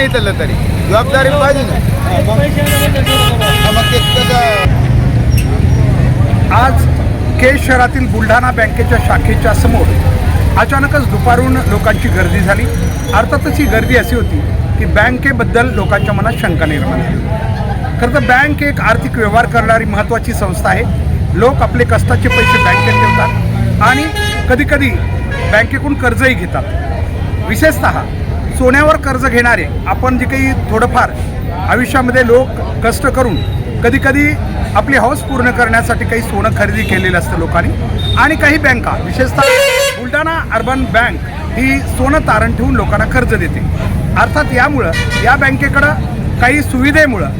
नाही त्याला तरी. जबाबदारी पाहिजे ना. मग ते कसं? आज केज शहरातील बुलढाणा बँकेच्या शाखेच्या समोर अचानकच दुपारून लोकांची गर्दी झाली. अर्थातच ही गर्दी अशी होती की बँकेबद्दल लोकांच्या मनात शंका निर्माण झाली. खरं तर बँक एक आर्थिक व्यवहार करणारी महत्त्वाची संस्था आहे. लोक आपले कष्टाचे पैसे बँकेत ठेवतात आणि कधीकधी बँकेकडून कर्जही घेतात. विशेषतः सोन्यावर कर्ज घेणारे आपण जे काही थोडंफार आयुष्यामध्ये लोक कष्ट करून कधीकधी आपली हौस पूर्ण करण्यासाठी काही सोनं खरेदी केलेलं असतं लोकांनी. आणि काही बँका विशेषतः बुलढाणा अर्बन बँक ही सोनं तारण ठेवून लोकांना कर्ज देते. अर्थात यामुळं या बँकेकडं काही सुविधेमुळं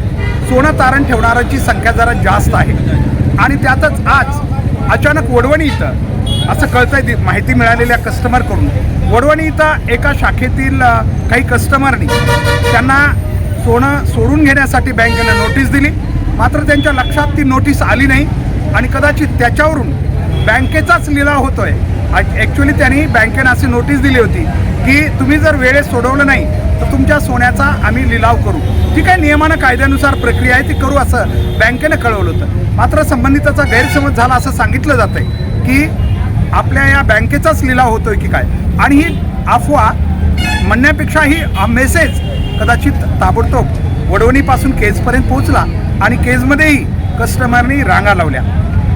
सोनं तारण ठेवणाऱ्यांची संख्या जरा जास्त आहे. आणि त्यातच आज अचानक वडवणी इथं असं कळतंय ती माहिती मिळालेल्या कस्टमरकडून वडवणी इथं एका शाखेतील काही कस्टमरनी त्यांना सोनं सोडून घेण्यासाठी बँकेनं नोटीस दिली. मात्र त्यांच्या लक्षात ती नोटीस आली नाही आणि कदाचित त्याच्यावरून बँकेचाच लिलाव होतोय. ॲक्च्युली त्यांनी बँकेनं अशी नोटीस दिली होती की तुम्ही जर वेळेत सोडवलं नाही तर तुमच्या सोन्याचा आम्ही लिलाव करू. ठीक काही नियमानं कायद्यानुसार प्रक्रिया आहे ती करू असं बँकेनं कळवलं होतं. मात्र संबंधिताचा गैरसमज झाला असं सांगितलं जात आहे की आपल्या या बँकेचाच लिलाव होतोय की काय? आणि ही अफवा म्हणण्यापेक्षा ही मेसेज कदाचित ताबडतोब वडवणीपासून केजपर्यंत पोहोचला आणि केजमध्येही कस्टमरनी रांगा लावल्या.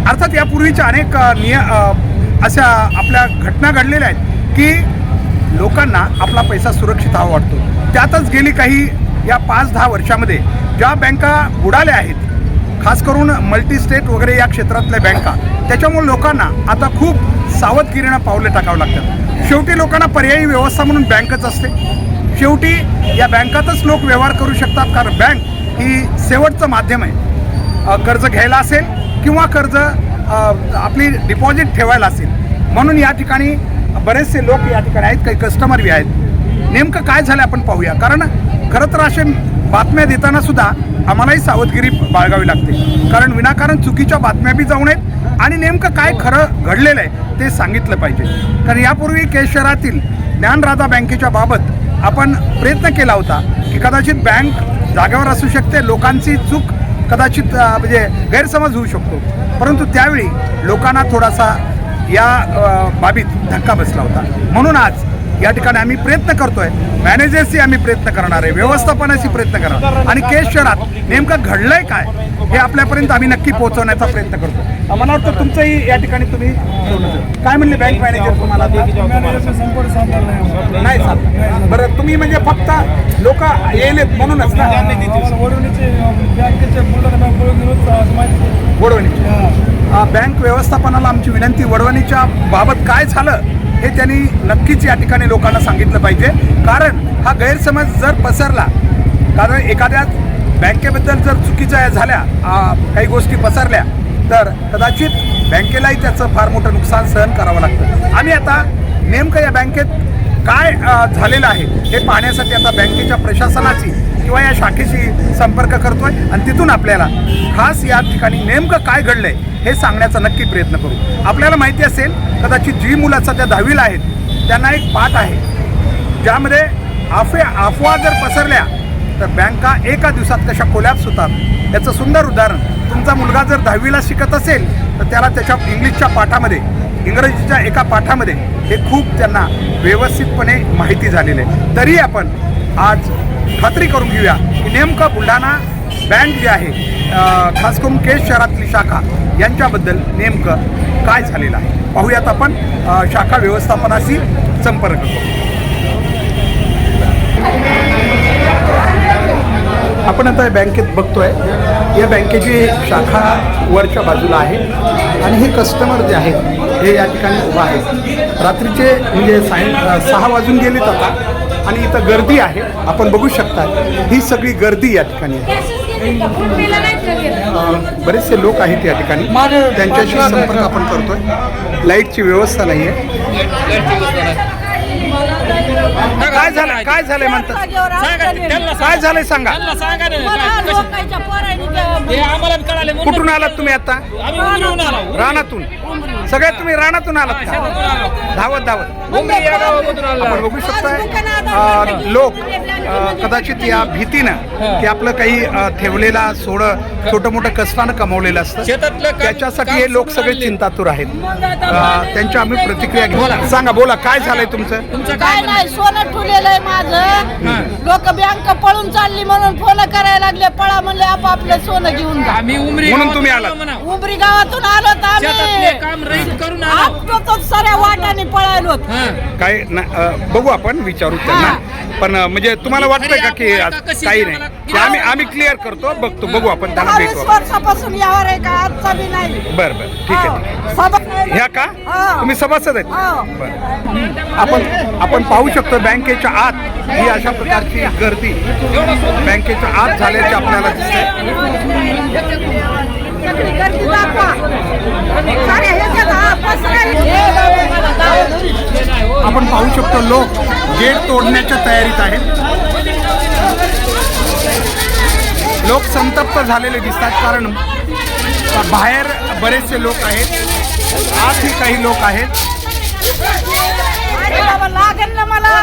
अर्थात यापूर्वीच्या अनेक निय अशा आपल्या घटना घडलेल्या आहेत की लोकांना आपला पैसा सुरक्षित हवा वाटतो. त्यातच गेली काही या पाच दहा वर्षामध्ये ज्या बँका बुडाल्या आहेत खास करून मल्टी स्टेट वगैरे या क्षेत्रातल्या बँका त्याच्यामुळे लोकांना आता खूप सावधगिरीनं पावलं टाकावं लागतात. शेवटी लोकांना पर्यायी व्यवस्था म्हणून बँकच असते. शेवटी या बँकातच लोक व्यवहार करू शकतात कारण बँक ही शेवटचं माध्यम आहे. कर्ज घ्यायला असेल किंवा कर्ज आपली डिपॉझिट ठेवायला असेल. म्हणून या ठिकाणी बरेचसे लोक या ठिकाणी आहेत काही कस्टमर बी आहेत. नेमकं काय झालं आपण पाहूया. कारण खरं तर असे बातम्या देताना सुद्धा आम्हालाही सावधगिरी बाळगावी लागते. कारण विनाकारण चुकीच्या बातम्या बी जाऊ नयेत. आणि नेमकं काय खरं घडलेलं आहे ते सांगितलं पाहिजे. कारण यापूर्वी केश शहरातील ज्ञानराधा बँकेच्या बाबत आपण प्रयत्न केला होता की कदाचित बँक जागेवर असू शकते लोकांची चूक कदाचित म्हणजे गैरसमज होऊ शकतो. परंतु त्यावेळी लोकांना थोडासा या बाबीत धक्का बसला होता. म्हणून आज या ठिकाणी आम्ही प्रयत्न करतोय. मॅनेजर्सची आम्ही प्रयत्न करणार आहे. व्यवस्थापनाची प्रयत्न करणार आणि केस शहरात नेमकं घडलंय काय हे आपल्यापर्यंत आम्ही नक्की पोहोचवण्याचा प्रयत्न करतो. मला वाटतं तुमचंही या ठिकाणी तुम्ही काय म्हणले बँक मॅनेजर तुम्हाला? नाही बरं तुम्ही म्हणजे फक्त लोक येलेत म्हणूनच ना? वडवणीची अ, बँक व्यवस्थापनाला आमची विनंती वडवणीच्या बाबत काय झालं? हे त्यांनी नक्कीच या ठिकाणी लोकांना सांगितलं पाहिजे. कारण हा गैरसमज जर पसरला कारण एखाद्या बँकेबद्दल जर चुकीच्या झाल्या काही गोष्टी पसरल्या तर कदाचित बँकेलाही त्याचं फार मोठं नुकसान सहन करावं लागतं. आम्ही आता नेमकं या बँकेत काय झालेलं आहे हे पाहण्यासाठी आता बँकेच्या प्रशासनाची किंवा या शाखेशी संपर्क करतोय. आणि तिथून आपल्याला खास या ठिकाणी नेमकं काय घडलंय हे सांगण्याचा नक्की प्रयत्न करू. आपल्याला माहिती असेल कदाचित जी मुलं सध्या दहावीला आहेत त्यांना एक पाठ आहे. ज्यामध्ये आफे अफवा जर पसरल्या तर बँका एका दिवसात कशा कोलॅप्स होतात? याचं सुंदर उदाहरण तुमचा मुलगा जर दहावीला शिकत असेल तर त्याला त्याच्या इंग्लिशच्या पाठामध्ये इंग्रजीच्या एका पाठामध्ये हे खूप त्यांना व्यवस्थितपणे माहिती झालेलं आहे. तरी आपण आज खात्री करून घेऊया की नेमकं बुलढाणा बँक जी आहे खास करून केस शहरातली शाखा यांच्याबद्दल नेमकं काय झालेलं आहे? पाहूयात आपण शाखा व्यवस्थापनाशी संपर्क करतो आपण आता या बँकेत बघतोय या बँकेची शाखा वरच्या बाजूला आहे आणि हे कस्टमर जे आहेत हे या ठिकाणी उभं आहेत. रात्रीचे म्हणजे साय सहा वाजून गेलेत आता आणि इथं गर्दी आहे. आपण बघू शकता ही सगळी गर्दी या ठिकाणी आहे. बरेचसे लोक आहेत या ठिकाणी. त्यांच्याशी संपर्क आपण करतोय. लाईटची व्यवस्था नाही आहे काय झालं? काय झालंय म्हणतात? काय झालंय सांगा? हे कुठून आलात तुम्ही आता? रानातून. सगळ्यात तुम्ही रानातून आलात का? धावत धावत. आपण बघू शकताय अ, लोक अ, कदाचित या भीतीनं की आपलं काही अ, ठेवलेला सोडं छोटं मोठं कष्टानं कमवलेलं असतं. शेतातलं काम- त्याच्यासाठी काम हे लोक सोडून सगळे आणले. चिंतातूर आहेत. अ, त्यांच्या आम्ही प्रतिक्रिया घेऊ. सांगा बोला काय झालंय तुमचं? तुमचं काय नाही सोनं ठुलेलं आहे माझं. लोक बँक पळून चालली म्हणून फोन करायला लागले. पळा म्हणले आपापलं सोनं घेऊन जा. आम्ही उमरी म्हणून तुम्ही आलो आलात. उमरी गावातून आलो तर शेतातले आम्ही रहित करून आलो. आपटो साऱ्या वाटाने पळालो हा. काय ना- अ, बघू आपण विचारू त्यांना. पण अ, म्हणजे तुम्हाला वाटतंय का की आज काही नाही? आम्ही आम्ही क्लिअर करतो बघतो बघू आपण त्यांना दहावीस भेटू आपण. वर्षापासून यावर आहे का? आजचा बी नाही. बरं बरं ठीक आहे. सभा- ह्या का? हो. तुम्ही सभासद आहेत? हो. बरं. आपण आपण पाहू शकतो बँकेच्या आत ही अशा प्रकारची गर्दी. बँकेच्या आत झाल्याचे आपल्याला दिसते सगळी गर्दी दाखवा. हा आपण पाहू शकतो लोक गेट तोडण्याच्या तयारीत आहेत लोक संतप्त झालेले दिसतात कारण बाहेर बरेचसे लोक आहेत आतही काही लोक आहेत अरे बाबा लागेल ना मला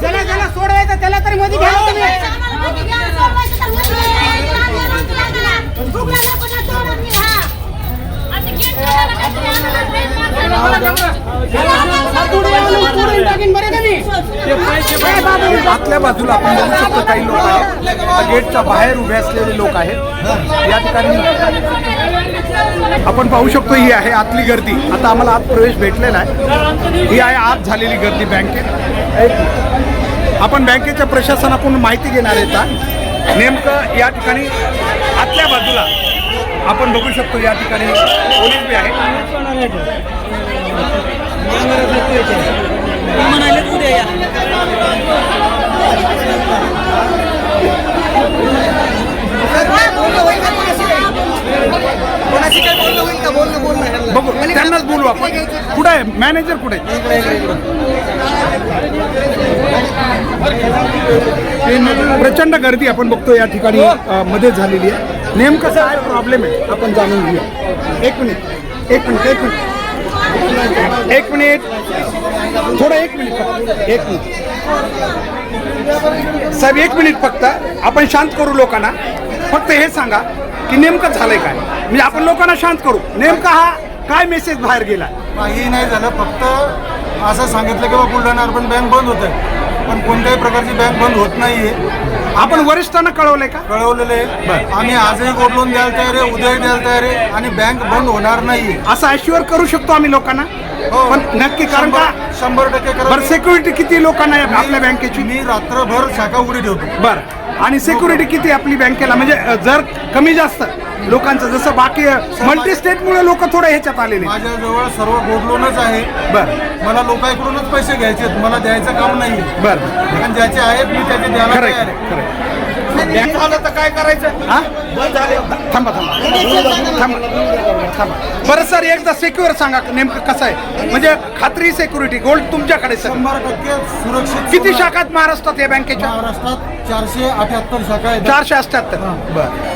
ज्याला ज्याला सोडवायचं त्याला तरी मध्ये घ्या तुम्ही सोडून टाकीन बरं का मी आतल्या बाजूला आपण बघू शकतो काही लोक आहेत. गेटच्या बाहेर उभे असलेले लोक आहेत. या ठिकाणी आपण पाहू शकतो ही आहे आतली गर्दी. आता आम्हाला आत प्रवेश भेटलेला आहे. ही आहे आत झालेली गर्दी बँकेत. आपण बँकेच्या प्रशासनाकडून माहिती घेणार आहेत का नेमकं या ठिकाणी आतल्या बाजूला आपण बघू शकतो या ठिकाणी पोलीस बी आहे कोणाशी काय बोलणं होईल का? बोलणं बोलणं बघू त्यांनाच बोलू आपण. कुठं आहे? मॅनेजर कुठे? आहे? प्रचंड गर्दी आपण बघतो या ठिकाणी अ, मध्ये झालेली आहे. नेमकं काय प्रॉब्लेम आहे? आपण जाणून घेऊया. एक मिनिट. एक मिनिट एक मिनिट. एक मिनिट. थोडं एक मिनिट फक्त. एक मिनिट. साहेब एक मिनिट फक्त. आपण शांत करू लोकांना. फक्त हे सांगा की नेमकं झालंय काय? म्हणजे आपण लोकांना शांत करू. नेमका हा काय मेसेज बाहेर गेला? काही नाही झालं. फक्त असं सांगितलं की बा बुलढाणा अर्बन बँक बंद होत आहे पण कोणत्याही प्रकारची बँक बंद होत नाहीये. आपण वरिष्ठांना कळवलंय का? कळवलेलं आहे आम्ही आजही गोल्ड लोन द्यायला तयार आहे उद्याही द्यायला तयार आहे आणि बँक बंद होणार नाहीये. असं अश्युअर करू शकतो आम्ही लोकांना? हो. पण नक्की कारण का? शंभर- टक्के सिक्युरिटी किती लोकांना आहे आपल्या बँकेची? मी रात्रभर शाखा उघडी ठेवतो. बरं. आणि सिक्युरिटी किती आपली बँकेला म्हणजे जर कमी जास्त लोकांचं जसं बाकी मल्टी स्टेटमुळे लोक थोडे ह्याच्यात आलेले. माझ्याजवळ सर्व गोल्ड लोनच आहे. बरं. मला लोकांकडूनच पैसे घ्यायचे आहेत. मला द्यायचं काम नाही बरं. आणि ज्याचे आहेत मी त्याचे द्यायला खरंय तयार आहे. खरंय. बँक झालं तर काय करायचं? हा? बंद झाले. थांबा थांबा. थांबा. थांबा. बरं सर एकदा सिक्युअर सांगा नेमकं कसं आहे? म्हणजे खात्री सिक्युरिटी गोल्ड तुमच्याकडे सर. शंभर टक्के सुरक्षित किती शाखात महाराष्ट्रात या बँकेच्या? महाराष्ट्रात चारशे अठ्याहत्तर शाखा आहेत. चारशे अठ्याहत्तर. बरं.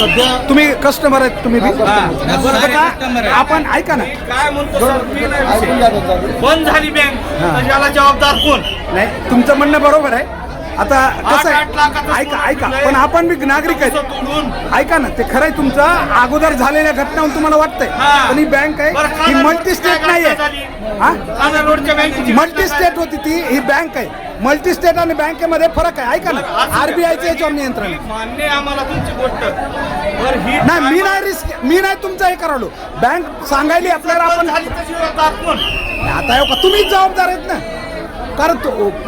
सध्या तुम्ही कस्टमर आहेत तुम्ही बी? बरं का? आपण ऐका ना. काय म्हणतो सर? मी नाही विषय. बंद झाली बँक तर याला जबाबदार कोण? नाही तुमचं म्हणणं बरोबर आहे. आता कसं आहे? ऐका ऐका. पण आपण बी नागरिक आहेत. ऐका ना ते खरंय तुमचं. अगोदर झालेल्या घटनावरून तुम्हाला वाटतंय. पण ही बँक आहे. ही मल्टी स्टेट नाही आहे? हा? मल्टी स्टेट होती ती. ही बँक आहे. मल्टी स्टेट आणि बँकेमध्ये फरक आहे. ऐका ना. आरबीआयचं याच्यावर नियंत्रण मान्य आम्हाला तुमची गोष्ट. ही नाही मी नाही रिस्क मी नाही तुमचं हे करावलो बँक सांगायली आपल्याला आपण आता का तुम्हीच जबाबदार आहेत ना. कारण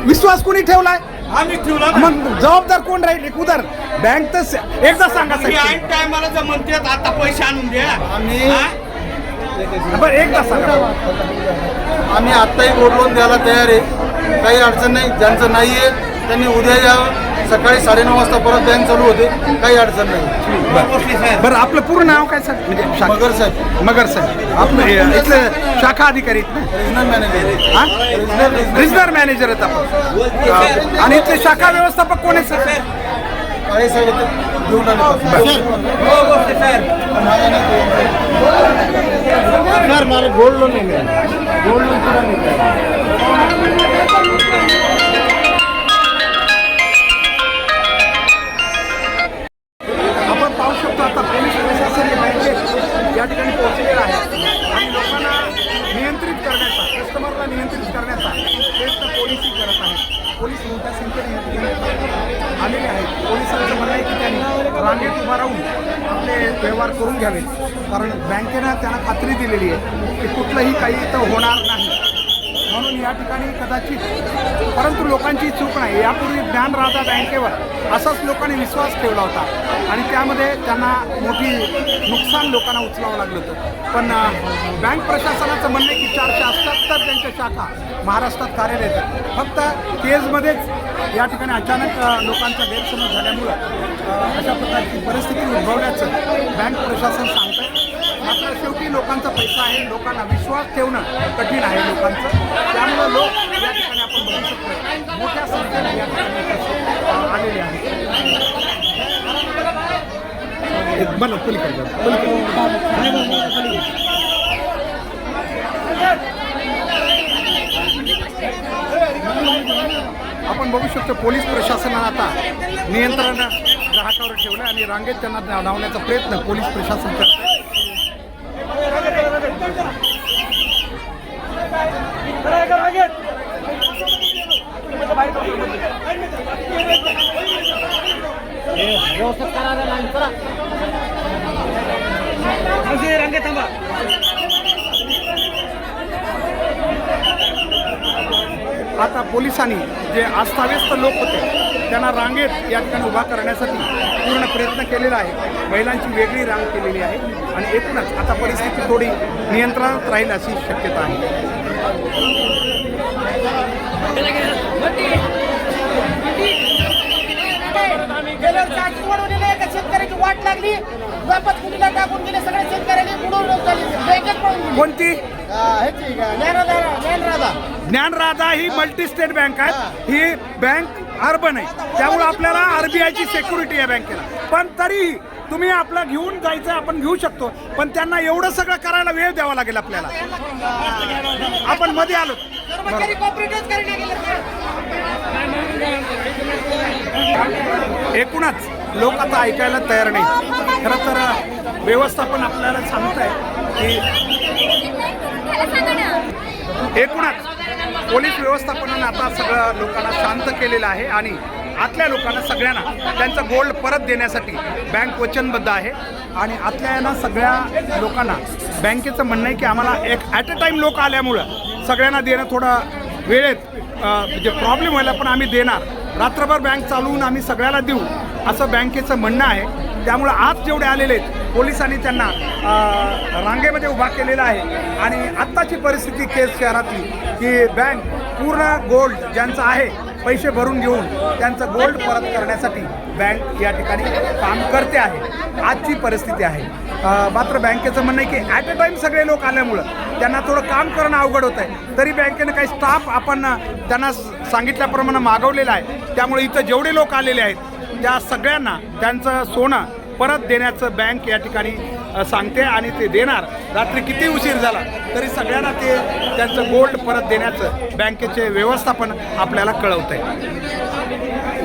विश्वास कोणी ठेवलाय? आम्ही ठेवला. मग जबाबदार कोण राहील? एक उदाहरण बँक तर स- एकदा सांगा ऐन टायमाला जर म्हणतात आता पैसे आणून द्या. आम्ही-? बरं एकदा सांगा. आम्ही आत्ताही गोल्ड लोन द्यायला तयार आहे. काही अडचण नाही ज्यांचं नाही आहे त्यांनी उद्या यावं सकाळी साडेनऊ वाजता परत बँक चालू होते. काही अडचण नाही. बरं. आपलं पूर्ण नाव काय सर? म्हणजे मगर साहेब मगर साहेब आपलं हे इथले शाखा अधिकारी आहेत ना? रिजनल मॅनेजर हा? रिजनर मॅनेजर आहेत आपण. आणि इथले शाखा व्यवस्थापक कोण आहे सर? काळे साहेब इथे. घेऊन आले मला गोल्ड लोन नाही मिळालं. गोल्ड लोन सुद्धा नाही. रांगेत उभा राहून आपले व्यवहार करून घ्यावेत. कारण बँकेनं त्यांना खात्री दिलेली आहे की कुठलंही काही इथं होणार नाही. म्हणून या ठिकाणी कदाचित परंतु लोकांची चूक नाही. यापूर्वी ज्ञान ज्ञानराजा बँकेवर असाच लोकांनी विश्वास ठेवला होता. आणि त्यामध्ये त्यांना मोठी नुकसान लोकांना उचलावं लागलं होतं. पण बँक प्रशासनाचं म्हणणं आहे की चारशे अठ्ठ्याहत्तर त्यांच्या शाखा महाराष्ट्रात कार्यरत आहेत. फक्त केजमध्येच या ठिकाणी अचानक लोकांचा गैरसमज झाल्यामुळं अशा प्रकारची परिस्थिती उद्भवल्याचं बँक प्रशासन सांगतं मात्र शेवटी लोकांचा पैसा आहे लोकांना विश्वास ठेवणं कठीण आहे लोकांचं. त्यामुळं लोक या ठिकाणी आपण बघू शकतो. मोठ्या संख्येने या ठिकाणी आलेले आहेत. बरं, पलीकडे आपण बघू शकतो पोलीस प्रशासनानं आता नियंत्रण ग्राहकावर ठेवलं आणि रांगेत त्यांना लावण्याचा प्रयत्न पोलीस प्रशासन करतं रंगे थांबा. आता पोलिसांनी जे आस्थाव्यस्त लोक होते त्यांना रांगेत या ठिकाणी उभा करण्यासाठी पूर्ण प्रयत्न केलेला आहे. महिलांची वेगळी रांग केलेली आहे आणि एकूणच आता परिस्थिती थोडी नियंत्रणात राहील अशी शक्यता आहे. वाट लागली. वापस कुणीला टाकून गेले सगळे शेतकऱ्यांनी बुडवून झाली. बँकेत पळून गेली कोणती? ह्याची ज्ञानराधा ज्ञानराधा. ज्ञानराधा ही मल्टी स्टेट बँक आहे. ही. बँक अर्बन आहे. त्यामुळे आपल्याला आरबीआयची सेक्युरिटी आहे बँकेला. पण तरीही तुम्ही आपलं घेऊन जायचं आपण घेऊ शकतो. पण त्यांना एवढं सगळं करायला वेळ द्यावा लागेल आपल्याला. आपण मध्ये आलो. एकूणच. लोक आता ऐकायला तयार नाही. खरं तर व्यवस्थापन आपल्याला सांगत आहे की एकूणच पोलीस व्यवस्थापनानं आता सगळं लोकांना शांत केलेलं आहे आणि आतल्या लोकांना सगळ्यांना त्यांचं गोल्ड परत देण्यासाठी बँक वचनबद्ध आहे. आणि आतल्या यांना सगळ्या लोकांना बँकेचं म्हणणं आहे की आम्हाला एक ॲट अ टाईम लोक आल्यामुळं सगळ्यांना देणं थोडं वेळेत म्हणजे प्रॉब्लेम व्हायला पण आम्ही देणार. रात्रभर बँक चालवून आम्ही सगळ्याला देऊ असं बँकेचं म्हणणं आहे. त्यामुळं आज जेवढे आलेले आहेत पोलिसांनी त्यांना रांगेमध्ये उभा केलेला आहे. आणि आत्ताची परिस्थिती केस शहरातली की बँक पूर्ण गोल्ड ज्यांचं आहे पैसे भरून घेऊन त्यांचं गोल्ड परत करण्यासाठी बँक या ठिकाणी काम करते आहे. आजची परिस्थिती आहे. मात्र बँकेचं म्हणणं आहे की ॲट अ टाईम सगळे लोक आल्यामुळं त्यांना थोडं काम करणं अवघड होतं आहे तरी बँकेनं काही स्टाफ आपण त्यांना सांगितल्याप्रमाणे मागवलेला आहे. त्यामुळे इथं जेवढे लोक आलेले आहेत त्या सगळ्यांना त्यांचं सोनं परत देण्याचं बँक या ठिकाणी सांगते आणि ते देणार. रात्री किती उशीर झाला तरी सगळ्यांना ते त्यांचं गोल्ड परत देण्याचं बँकेचे व्यवस्थापन आपल्याला कळवतं आहे